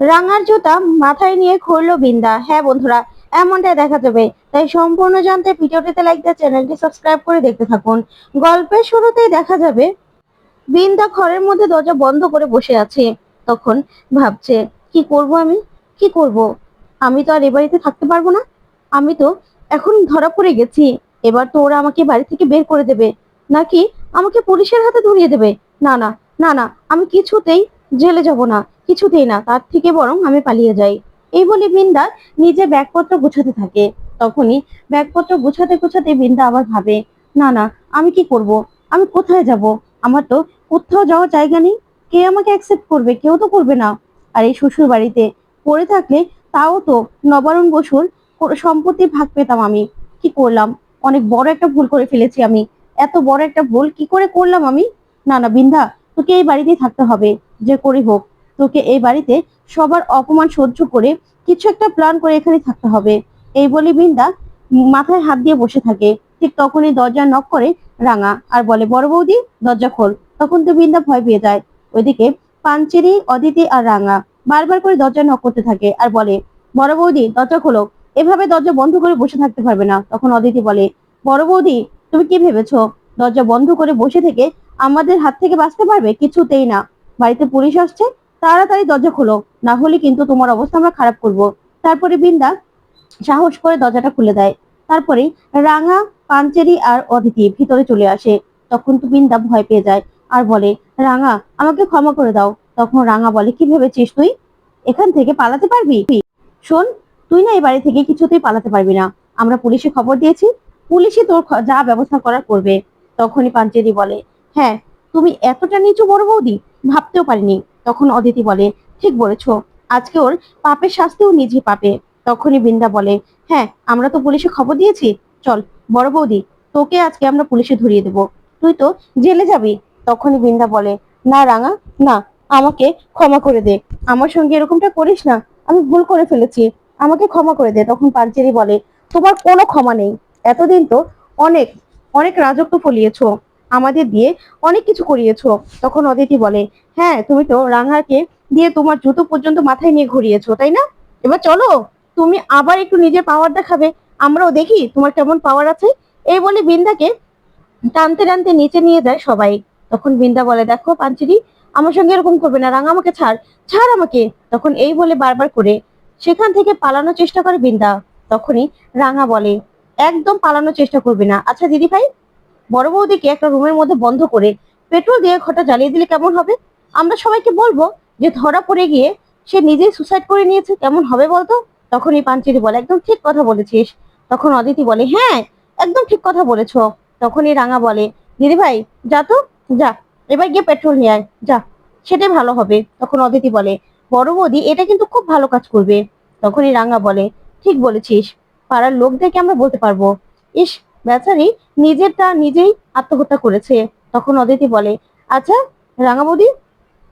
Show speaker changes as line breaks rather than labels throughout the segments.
রাঙার জুতা মাথায় নিয়ে ঘুরলো বিন্দা। হ্যাঁ বন্ধুরা এমনটাই দেখা যাবে। তাই সম্পূর্ণ জানতে ভিডিওটিতে লাইক দিয়ে চ্যানেলটি সাবস্ক্রাইব করে দেখতে থাকুন। গল্পের শুরুতেই দেখা যাবে, বিন্দা ঘরের মধ্যে দরজা বন্ধ করে বসে আছে। তখন ভাবছে, কি করব আমি? কি করব? আমি তো আর এ বাড়িতে থাকতে পারব না। আমি তো এখন ধরা পড়ে গেছি। এবার তো ওরা আমাকে বাড়ি থেকে বের করে দেবে। নাকি আমাকে পুলিশের হাতে ধরিয়ে দেবে? না না না না, আমি কিছুতেই জেলে যাব না। কিছুতেই না, তার থেকে বরং আমি পালিয়ে যাই। এই বলে বিন্দা নিজে ব্যাগপত্র গুছাতে থাকে। তখনই ব্যাগপত্র গুছাতে গুছাতে বৃন্দা আবার ভাবে, না না, আমি কি করব? আমি কোথায় যাব? আমার তো কোথাও যাওয়ার জায়গা নেই। কে আমাকে অ্যাকসেপ্ট করবে? কেউ তো করবে না। আর এই শ্বশুর বাড়িতে পড়ে থাকলে তাও তো নবারুণ বসুর সম্পত্তি ভাগ পেতাম আমি। কি করলাম? অনেক বড় একটা ভুল করে ফেলেছি আমি। এত বড় একটা ভুল কি করে করলাম আমি? না না বিন্ধা তোকে এই বাড়িতেই থাকতে হবে। যে করি হোক। তোকে এই বাড়িতে সবার অপমান সহ্য করে কিছু একটা প্ল্যান করে এখানে থাকতে হবে। এই বলে বিন্দা মাথায় হাত দিয়ে বসে থাকে। ঠিক তখনই দরজা নক করে রাঙা আর বলে, বড় বৌদি, দরজা খোল। তখন তো বিন্দা ভয় পেয়ে যায়। ওইদিকে পাঞ্চেরি, অদিতি আর রাঙা বারবার করে দরজা নক করতে থাকে আর বলে, বড় বৌদি, দরজা খোলো। এভাবে দরজা বন্ধ করে বসে থাকতে পারবে না। তখন অদিতি বলে, বড় বৌদি, তুমি কি ভেবেছো? দরজা বন্ধ করে বসে থেকে আমাদের হাত থেকে বাঁচতে পারবে? কিছুতেই না। বাড়িতে পুলিশ আসছে তাড়াতাড়ি দরজা খোলো, না হলে কিন্তু তোমার অবস্থা আমরা খারাপ করব। তারপরে বিন্দা সাহস করে দরজাটা খুলে দেয়। তারপরে রাঙা, পাঞ্চেরি আর অদিতি ভিতরে চলে আসে। তখন তো বিন্দা ভয় পেয়ে যায় আর বলে, রাঙা, আমাকে ক্ষমা করে দাও। তখন রাঙা বলে, কি ভেবেছিস তুই? এখান থেকে পালাতে পারবি? শোন, তুই না এই বাড়ি থেকে কিছুতেই পালাতে পারবি না। আমরা পুলিশে খবর দিয়েছি পুলিশে তোর যা ব্যবস্থা করার করবে। তখনই পাঞ্চেরি বলে হ্যাঁ তুমি এতটা নিচু বড় বৌদি, ভাবতেও পারিনি। তখন অদিতি বলে, ঠিক বলেছ। আজকে ওর পাপের শাস্তিও নিজে পাবে। তখনই বিন্দা বলে হ্যাঁ আমরা তো পুলিশে খবর দিয়েছি। চল, বড় বৌদি, তোকে আজকে আমরা পুলিশে ধরিয়ে দেব। তুই তো জেলে যাবি। তখনই বিন্দা বলে, না রাঙা, না, আমাকে ক্ষমা করে দে। আমার সঙ্গে এরকমটা করিস না। আমি ভুল করে ফেলেছি। আমাকে ক্ষমা করে দে। তখন পাঞ্চেরি বলে, তোমার কোনো ক্ষমা নেই। এতদিন তো অনেক অনেক রাজত্ব ফলিয়েছো। আমাদের দিয়ে অনেক কিছু করিয়েছো। তখন অদিতি বলে হ্যাঁ তুমি তো রাঙাকে দিয়ে তোমার জুতো পর্যন্ত মাথায় নিয়ে ঘুরিয়েছো, তাই না? এবার চলো, তুমি আবার একটু নিজের পাওয়ার দেখাবে। আমরাও দেখি তোমার কেমন পাওয়ার আছে। এই বলে বিন্দাকে টানতে টানতে নিচে নিয়ে যায় সবাই। তখন বিন্দা বলে, দেখো পাঞ্চিরি, আমার সঙ্গে এরকম করবে না, রাঙা আমাকে ছাড় ছাড় আমাকে। তখন এই বলে বারবার করে, সেখান থেকে পালানোর চেষ্টা করে বিন্দা। তখনই রাঙা বলে, একদম পালানোর চেষ্টা করবে না। আচ্ছা দিদি ভাই বড় বৌদিকে একটা রুমের মধ্যে বন্ধ করে পেট্রোল দিয়ে ঘরটা জ্বালিয়ে দিলে কেমন হবে? আমরা সবাইকে বলব যে ধরা পড়ে গিয়ে সে নিজেই সুসাইড করে নিয়েছে, কেমন হবে বলতো? তখনই পাঞ্চিরি বলে, একদম ঠিক কথা বলেছিস। তখন অদিতি বলে হ্যাঁ একদম ঠিক কথা বলেছ। তখনই রাঙা বলে, দিদি ভাই, যা তো, যা, এবার গিয়ে পেট্রোল নিয়ে আয়, যা, সেটাই ভালো হবে। তখন অদিতি বলে, বড় বৌদি, এটা কিন্তু খুব ভালো কাজ করবে। তখনই রাঙা বলে, ঠিক বলেছিস, পাড়ার লোকদেরকে আমরা বলতে পারব। ইস বেচারি নিজেরটা নিজেই আত্মহত্যা করেছে। তখন অদিতি বলে আচ্ছা রাঙা বৌদি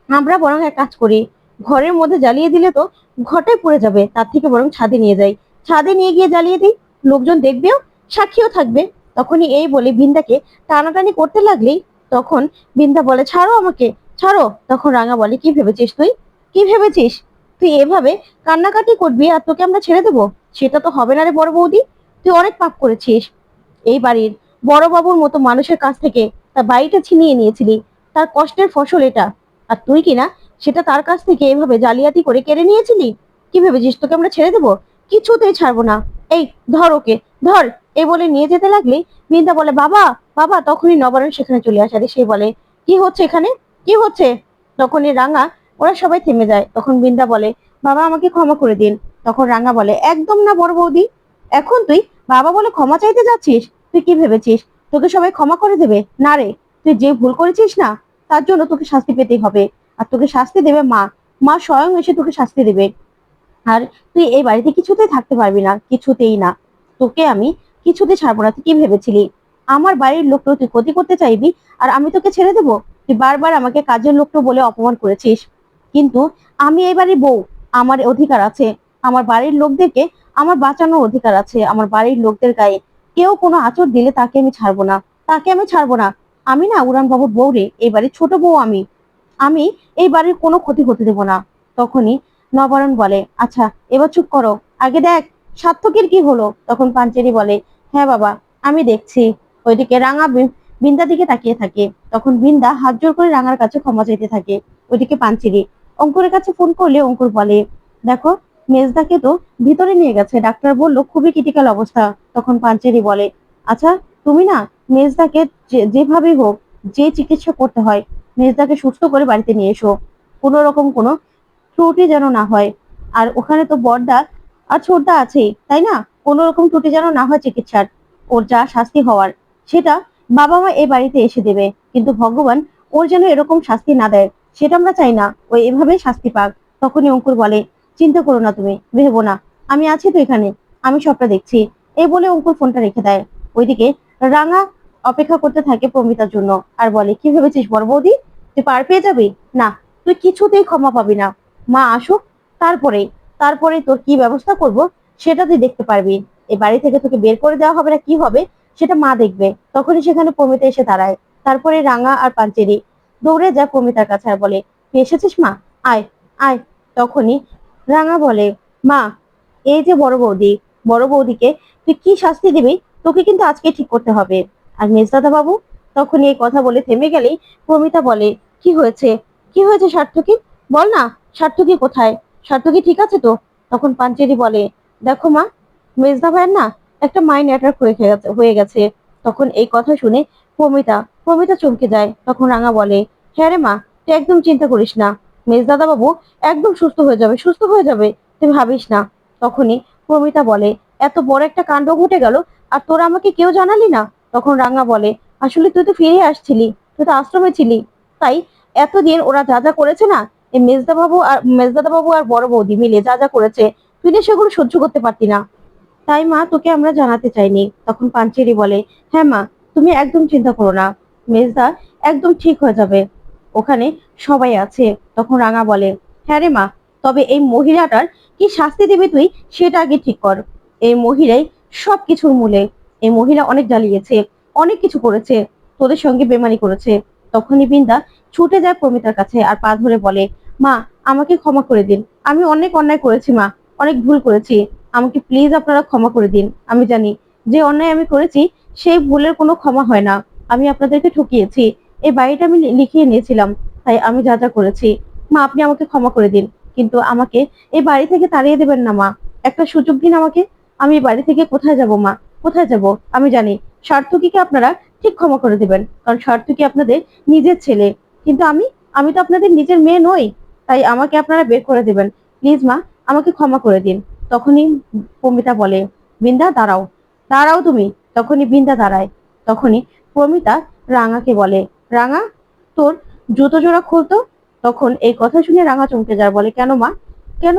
আমরা বরং এক কাজ করি। ঘরের মধ্যে জ্বালিয়ে দিলে তো ঘরটাই পড়ে যাবে, তার থেকে বরং ছাদে নিয়ে যাই। ছাদে নিয়ে গিয়ে জ্বালিয়ে দিই, লোকজন দেখবেও সাক্ষীও থাকবে। তখনই এই বলে বিন্দাকে টানাটানি করতে লাগলেই তখন বিন্দা বলে, ছাড়ো আমাকে, ছাড়ো। তখন রাঙা বলে, কি ভেবেছিস তুই? কি ভেবেছিস? তুই এভাবে কান্নাকাটি করবি আর তোকে আমরা ছেড়ে দেবো? সেটা তো হবে না রে বড় বৌদি। তুই অনেক পাপ করেছিস। এই বাড়ির বড় বাবুর মতো মানুষের কাছ থেকে তার বাড়িটা ছিনিয়ে নিয়েছিলি। তার কষ্টের ফসল এটা। আর তুই কিনা সেটা তার কাছ থেকে এভাবে জালিয়াতি করে কেড়ে নিয়েছিলি? কি ভেবেছিস, তোকে আমরা ছেড়ে দেবো? কিছুতেই ছাড়বো না। এই, ধর ওকে, ধর। এই বলে নিয়ে যেতে লাগলে। বিন্দা বলে, বাবা বাবা, তখনই নবারণ সেখানে চলে আসে। সে বলে, কি হচ্ছে এখানে? কি হচ্ছে? তখন তখনই রাঙা, ওরা সবাই থেমে যায়। তখন বিন্দা বলে, বাবা, আমাকে ক্ষমা করে দিন। তখন রাঙা বলে, একদম না বড় বৌদি। এখন তুই বাবা বলে ক্ষমা চাইতে যাচ্ছিস? তুই কি ভেবেছিস? তোকে সবাই ক্ষমা করে দেবে? না রে, তুই যে ভুল করেছিস না, তার জন্য তোকে শাস্তি পেতেই হবে। আর তোকে শাস্তি দেবে মা। মা স্বয়ং এসে তোকে শাস্তি দেবে। আর তুই এই বাড়িতে কিছুতেই থাকতে পারবি না, কিছুতেই না। তোকে আমি কিছুতে ছাড়বো না। তুই কি ভেবেছিলি? আমার বাড়ির লোকটাও তুই ক্ষতি করতে চাইবি? আর আমি তোকে ছেড়ে দেবো? তুই বারবার আমাকে কাজের লোকটা বলে অপমান করেছিস। কিন্তু আমি এই বাড়ির বউ। আমার অধিকার আছে। আমার বাড়ির লোকদেরকে আমার বাঁচানোর অধিকার আছে, আমার বাড়ির লোকদের গায়ে। কেউ কোনো আচর দিলে তাকে আমি ছাড়বো না, তাকে আমি ছাড়বো না। আমি না উড়ান বাবুর বউ রে, এই বাড়ির ছোট বউ আমি। আমি এই বাড়ির কোনো ক্ষতি হতে দেবো না। তখনই নবরণ বলে আচ্ছা এবার চুপ করো। আগে দেখ, সার্থকের কি হলো? তখন পাঞ্চেরি বলে হ্যাঁ বাবা, আমি দেখছি। ওইদিকে রাঙা বিন্দা দিকে তাকিয়ে থাকে। তখন বিন্দা হাত জোর করে রাঙার কাছে ক্ষমা চাইতে থাকে। ওইদিকে পাঞ্চেরি অঙ্কুরের কাছে ফোন করলে অঙ্কুর বলে, দেখো মেজদাকে তো ভিতরে নিয়ে গেছে। ডাক্তার বলল, খুবই ক্রিটিক্যাল অবস্থা। তখন পাঞ্চেরি বলে আচ্ছা তুমি না মেজদাকে যেভাবে হোক, যে চিকিৎসা করতে হয়, মেজদাকে সুস্থ করে বাড়িতে নিয়ে এসো। কোনো রকম কোনো ত্রুটি যেন না হয়। আর ওখানে তো বড়দা আর ছোটদা আছেই, তাই না? কোনো রকম ত্রুটি যেন না হয় চিকিৎসার। ওর যা শাস্তি হওয়ার, সেটা বাবা মা এই বাড়িতে এসে দেবে। কিন্তু ভগবান ওর যেন এরকম শাস্তি না দেয়, সেটা আমরা চাই না। ও এভাবে শাস্তি পাক। তখনই অঙ্কুর বলে চিন্তা করো না তুমি ভেবো না, আমি আছি তো এখানে, আমি সবটা দেখছি। এই বলে অঙ্কুর ফোনটা রেখে দেয়। ওইদিকে রাঙা অপেক্ষা করতে থাকে প্রমিতার জন্য আর বলে, কি ভেবেছিস বড় বৌদি? তুই পার পেয়ে যাবি? না, তুই কিছুতেই ক্ষমা পাবি না। মা আসুক তারপরে তারপরে তোর কি ব্যবস্থা করব সেটা তুই দেখতে পারবি। এই বাড়ি থেকে তোকে বের করে দেওয়া হবে না, কি হবে সেটা মা দেখবে। তখনই সেখানে প্রমিতা এসে দাঁড়ায়। তারপরে রাঙা আর পাঞ্চেরি দৌড়ে যায় প্রমিতার কাছে আর বলে তুই এসেছিস মা? আয় আয়। তখনই রাঙা বলে, মা, এই যে বড় বৌদি, বড় বৌদিকে তুই কি শাস্তি দিবি? তোকে কিন্তু আজকে ঠিক করতে হবে। আর মেজদাদা বাবু তখন এই কথা বলে থেমে গেলেই প্রমিতা বলে, কি হয়েছে? কি হয়েছে সার্থকী? বল না, সার্থকী কোথায়? সার্থকী ঠিক আছে তো? তখন পাঞ্চেরি বলে, দেখো মা, মেজদা ভাইয়ের না একটা মাইন্ড অ্যাটাক হয়ে গেছে হয়ে গেছে। তখন এই কথা শুনে প্রমিতা প্রমিতা চমকে যায়। তখন রাঙা বলে হ্যাঁ রে মা, তুই একদম চিন্তা করিস না। মেজদাদা বাবু একদম সুস্থ হয়ে যাবে, সুস্থ হয়ে যাবে। তুই ভাবিস না। তখনই প্রমিতা বলে, এত বড় একটা কাণ্ড ঘটে গেল আর তোরা আমাকে কেউ জানালি না? তখন রাঙা বলে, আসলে তুই তো ফিরে আসছিলি, তুই তো আশ্রমে ছিলি। তাই এতদিন ওরা যা যা করেছে না এই মেজদা বাবু আর মেজদাদা বাবু আর বড় বৌদি মিলে যা যা করেছে, তুই না সেগুলো সহ্য করতে পারতি না। তাই মা, তোকে আমরা জানাতে চাইনি। তখন পাঞ্চেরি বলে হ্যাঁ মা, তুমি একদম চিন্তা করো না। মেজদা একদম ঠিক হয়ে যাবে। ওখানে সবাই আছে। তখন রাঙা বলে হ্যাঁ রে মা, তবে এই মহিলাটার কি শাস্তি দিবি তুই? সেটা আগে ঠিক কর। এই মহিলাই সব কিছুর মূলে, এই মহিলা অনেক জ্বালিয়েছে, অনেক কিছু করেছে, তোদের সঙ্গে বেমানি করেছে। তখনই বিন্দা ছুটে যায় প্রমিতার কাছে আর পা ধরে বলে, মা, আমাকে ক্ষমা করে দিন। আমি অনেক অন্যায় করেছি মা, অনেক ভুল করেছি। আমাকে প্লিজ আপনারা ক্ষমা করে দিন। আমি জানি, যে অন্যায় আমি করেছি, সেই ভুলের কোনো ক্ষমা হয় না। আমি আপনাদেরকে ঠকিয়েছি। এই বাড়িটা আমি লিখিয়ে নিয়েছিলাম, তাই আমি যা যা করেছি। মা, আপনি আমাকে ক্ষমা করে দিন, কিন্তু আমাকে এই বাড়ি থেকে তাড়িয়ে দেবেন না, মা। একটা সুযোগ দিন আমাকে। আমি বাড়ি থেকে কোথায় যাব, মা? কোথায় যাব? আমি জানি সার্থকীকে আপনারা ঠিক ক্ষমা করে দেবেন, কারণ সার্থকী আপনাদের নিজের ছেলে। কিন্তু আমি আমি তো আপনাদের নিজের মেয়ে নই, তাই আমাকে আপনারা বের করে দেবেন। প্লিজ, মা, আমাকে ক্ষমা করে দিন। তখনই প্রমিতা বলে, বৃন্দা, দাঁড়াও। দাঁড়াও তুমি। তখনই বৃন্দা দাঁড়ায়। তখনই প্রমিতা রাঙাকে বলে রাঙা, তোর জুতো জোড়া খুলতো? তখন এই কথা শুনে রাঙা চমকে যায়, বলে, কেন মা? কেন?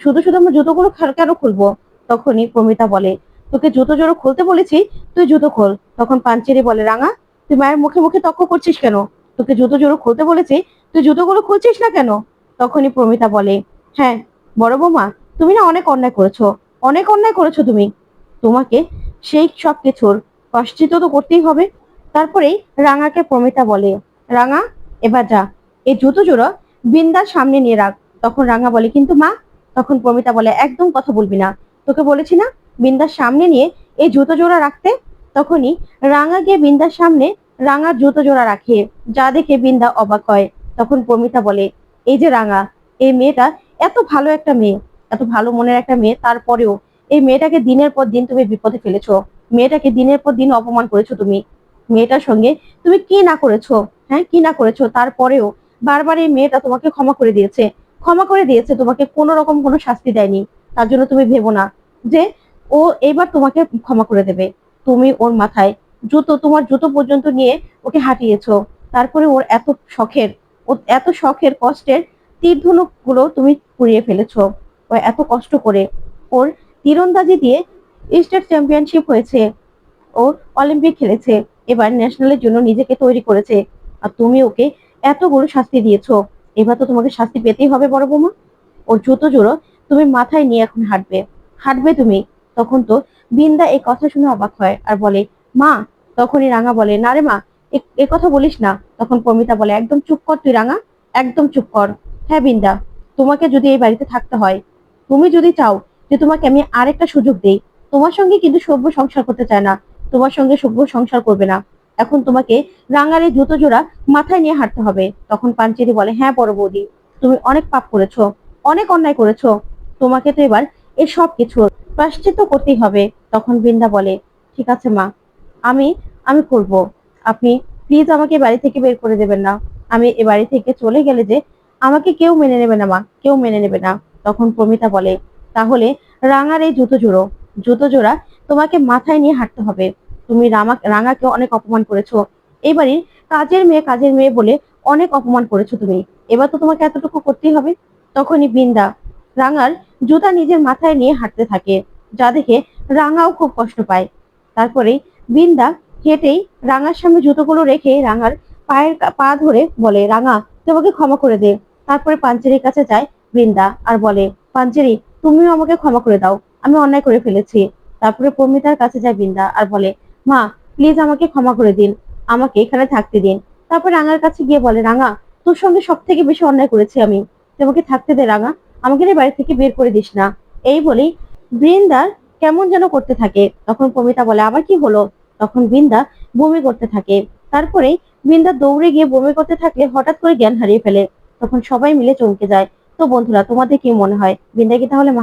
শুধু শুধু আমার জুতোগুলো কেন খুলবো? তখনই প্রমিতা বলে, তোকে জুতো জোড়া খুলতে বলেছি, তুই জুতো খোল। তখন পাঞ্চেরি বলে, রাঙা, তুই মায়ের মুখে মুখে তক্ক করছিস কেন? তোকে জুতো জোড়ো খুলতে বলেছি, তুই জুতোগুলো খুলছিস না কেন? তখনই প্রমিতা বলে হ্যাঁ বড় বৌমা, তুমি না অনেক অন্যায় করেছ, অনেক অন্যায় করেছ তুমি। তোমাকে সেই সব কিছুর কষ্টিত তো করতেই হবে। তারপরেই রাঙাকে প্রমিতা বলে, রাঙা, এবার যা। এই জুতো জোড়া বিন্দার সামনে নিয়ে রাখ তখন রাঙা বলে, কিন্তু মা, তখন প্রমিতা বলে, একদম কথা বলবি না। তোকে বলেছি না বিন্দার সামনে নিয়ে এই জুতো জোড়া রাখতে? তখনই রাঙা গিয়ে বিন্দার সামনে রাঙার জুতো জোড়া রাখে, যা দেখে বিন্দা অবাক হয়। তখন প্রমিতা বলে, এই যে রাঙা, এই মেয়েটা এত ভালো একটা মেয়ে, এত ভালো মনের একটা মেয়ে, তারপরেও এই মেয়েটাকে দিনের পর দিন তুমি বিপদে ফেলেছো। মেয়েটাকে দিনের পর দিন অপমান করেছ তুমি। মেয়েটার সঙ্গে, তুমি কি না করেছ? হ্যাঁ কি না করেছ? তারপরেও বারবার এই মেয়েটা তোমাকে ক্ষমা করে দিয়েছে। ক্ষমা করে দিয়েছে, তোমাকে কোনো রকম কোনো শাস্তি দেয়নি। তার জন্য তুমি ভেবো না যে ও এবার তোমাকে ক্ষমা করে দেবে। তুমি ওর মাথায় জুতো, তোমার জুতো পর্যন্ত নিয়ে ওকে হাঁটিয়েছো। তারপরে ওর এত শখের ও এত শখের কষ্টের তীরগুলো তুমি পুড়িয়ে ফেলেছো। ও এত কষ্ট করে ওর তীরন্দাজি দিয়ে স্টেট চ্যাম্পিয়নশিপ হয়েছে। ও অলিম্পিক খেলেছে। এবার ন্যাশনালের জন্য নিজেকে তৈরি করেছে। আর তুমি ওকে এতগুলো শাস্তি দিয়েছ। এবার তো তোমাকে শাস্তি পেতেই হবে বড় বৌমা। ওর জুতো জোড়ো, তুমি মাথায় নিয়ে এখন হাঁটবে। হাঁটবে তুমি। তখন তো বিন্দা এই কথা শুনে অবাক হয় আর বলে, মা! তখনই রাঙা বলে, না রে মা এ কথা বলিস না। তখন প্রমিতা বলে, একদম চুপ কর তুই রাঙা, একদম চুপ কর। হ্যাঁ বিন্দা, তোমাকে যদি এই বাড়িতে থাকতে হয়, তুমি যদি চাও যে তোমাকে আমি আরেকটা সুযোগ দেই, তোমার সঙ্গে কিন্তু সভ্য সংসার করতে চায় না। তোমার সঙ্গে সভ্য সংসার করবে না। এখন তোমাকে রাঙারে জুতো জোড়া মাথায় নিয়ে হাঁটতে হবে। তখন পাঞ্চেরি বলে হ্যাঁ বড় বৌদি, তুমি অনেক পাপ করেছ, অনেক অন্যায় করেছ। তোমাকে তো এবার এই সব কিছু প্রাশ্চিত্য করতেই হবে। তখন বৃন্দা বলে, ঠিক আছে মা, আমি আমি করব। আপনি প্লিজ আমাকে বাড়ি থেকে বের করে দেবেন না। আমি এ বাড়ি থেকে চলে গেলে যে আমাকে কেউ মেনে নেবে না মা, কেউ মেনে নেবে না। তখন প্রমিতা বলে, তাহলে রাঙার এই জুতো জোড়ো জুতো জোড়া তোমাকে মাথায় নিয়ে হাঁটতে হবে। তুমি রামা, রাঙাকে অনেক অপমান করেছ। এই বাড়ির কাজের মেয়ে কাজের মেয়ে বলে অনেক অপমান করেছ তুমি। এবার তো তোমাকে এতটুকু করতেই হবে। তখনই বৃন্দা রাঙার জুতা নিজের মাথায় নিয়ে হাঁটতে থাকে, যা দেখে রাঙাও খুব কষ্ট পায়। তারপরে বৃন্দা হেঁটেই রাঙার সামনে জুতোগুলো রেখে রাঙার পায়ের পা ধরে বলে, রাঙা, তোমাকে ক্ষমা করে দে। তারপরে পাঞ্চেরির কাছে যায় বৃন্দা আর বলে, পাঞ্চেরি, তুমিও আমাকে ক্ষমা করে দাও। আমি অন্যায় করে ফেলেছি। তারপরে প্রমিতার কাছে যায় বৃন্দা আর বলে মা প্লিজ আমাকে ক্ষমা করে দিন, আমাকে এখানে থাকতে দিন। তারপর রাঙার কাছে গিয়ে বলে, রাঙা, তোর সঙ্গে সব থেকে বেশি অন্যায় করেছি আমি। তুই আমাকে থাকতে দে, রাঙা। আমাকে বাড়ি থেকে বের করে দিস না। এই বলেই বৃন্দার কেমন যেন করতে থাকে। তখন প্রমিতা বলে, আবার কি হলো? তখন বৃন্দা বমি করতে থাকে। তারপরে বৃন্দা দৌড়ে গিয়ে বমি করতে থাকলে হঠাৎ করে জ্ঞান হারিয়ে ফেলে। তখন সবাই মিলে চমকে যায়। তো বন্ধুরা, তোমাদের কি মনে হয়? বৃন্দা কি তাহলে মা